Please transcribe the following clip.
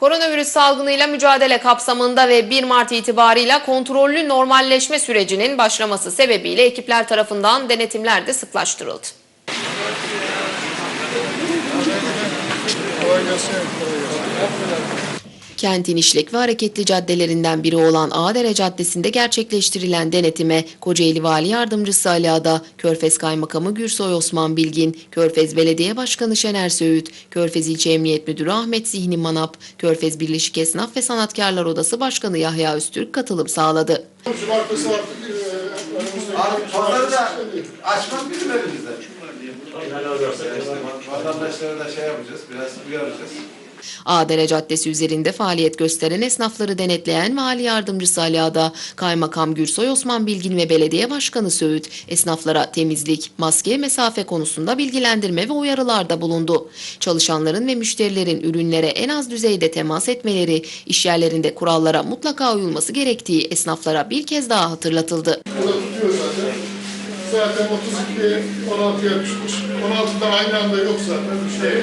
Koronavirüs salgınıyla mücadele kapsamında ve 1 Mart itibarıyla kontrollü normalleşme sürecinin başlaması sebebiyle ekipler tarafından denetimler de sıklaştırıldı. Kentin işlek ve hareketli caddelerinden biri olan Ağdere Caddesi'nde gerçekleştirilen denetime Kocaeli Vali Yardımcısı Ali Ada, Körfez Kaymakamı Gürsoy Osman Bilgin, Körfez Belediye Başkanı Şener Söğüt, Körfez İlçe Emniyet Müdürü Ahmet Zihni Manap, Körfez Birleşik Esnaf ve Sanatkarlar Odası Başkanı Yahya Öztürk katılım sağladı. Cumartesi artık açmak bizim elimizde. Vatandaşlara da şey yapacağız, biraz uyaracağız. Ağdere Caddesi üzerinde faaliyet gösteren esnafları denetleyen Vali Yardımcısı Ali Ada, Kaymakam Gürsoy Osman Bilgin ve Belediye Başkanı Söğüt, esnaflara temizlik, maske, mesafe konusunda bilgilendirme ve uyarılarda bulundu. Çalışanların ve müşterilerin ürünlere en az düzeyde temas etmeleri, işyerlerinde kurallara mutlaka uyulması gerektiği esnaflara bir kez daha hatırlatıldı. Zaten. Zaten 32 16'ya düşmüş. 16'da aynı anda yok zaten. Şey.